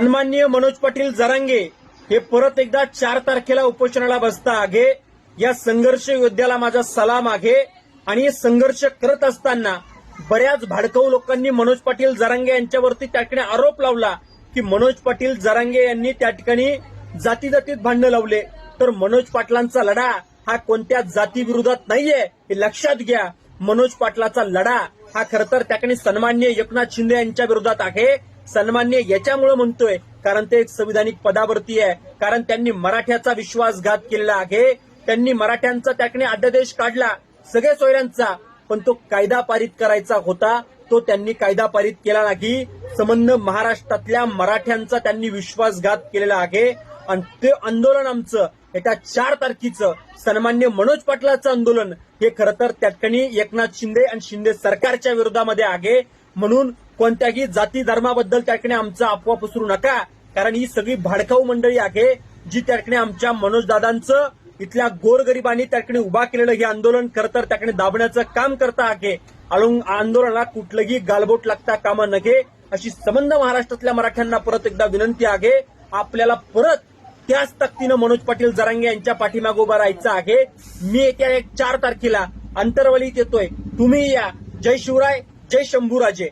सन्माननीय मनोज पाटील जरांगे हे परत एकदा चार तारखेला उपोषणाला बसता आगे. या संघर्ष योद्ध्याला माझा सलाम आहे आणि हे संघर्ष करत असताना बऱ्याच भाडकऊ लोकांनी मनोज पाटील जरांगे यांच्यावरती त्या ठिकाणी आरोप लावला की मनोज पाटील जरांगे यांनी त्या ठिकाणी जाती जातीत भांडणं लावले. तर मनोज पाटलांचा लढा हा कोणत्या जाती विरोधात नाहीये हे लक्षात घ्या. मनोज पाटलाचा लढा हा खर तर त्या ठिकाणी सन्मान्य एकनाथ शिंदे यांच्या विरोधात आहे. सन्मान्य याच्यामुळे म्हणतोय कारण ते एक संविधानिक पदावरती आहे. कारण त्यांनी मराठ्याचा विश्वासघात केलेला आहे. त्यांनी मराठ्यांचा त्याकडे अध्यादेश काढला सगळे सोयऱ्यांचा. पण तो कायदा पारित करायचा होता. तो त्यांनी कायदा पारित केला नाही. संबंध महाराष्ट्रातल्या मराठ्यांचा त्यांनी विश्वासघात केलेला आहे. आणि ते आंदोलन आमचं येत्या चार तारखेचं सन्मान्य मनोज पाटलाचं आंदोलन हे खरं तर त्या ठिकाणी एकनाथ शिंदे आणि शिंदे सरकारच्या विरोधामध्ये आहे. म्हणून कोणत्याही जाती धर्माबद्दल त्या ठिकाणी आमचा अफवा पसरू नका. कारण ही सगळी भाडकाऊ मंडळी आहे जी त्या ठिकाणी आमच्या मनोजदादांचं इथल्या गोरगरिबांनी त्या ठिकाणी उभा केलेलं हे आंदोलन खरं तर त्याकडे दाबण्याचं काम करता आहे. आंदोलनाला कुठलंही गालबोट लागता कामा नये अशी संबंध महाराष्ट्रातल्या मराठ्यांना परत एकदा विनंती आहे. आपल्याला परत त्याच तक्तीनं मनोज पाटील जरांगे यांच्या पाठीमागे उभा राहायचं आहे. मी येत्या एक चार तारखेला अंतरवलीत येतोय. तुम्ही या. जय शिवराय जय शंभूराजे.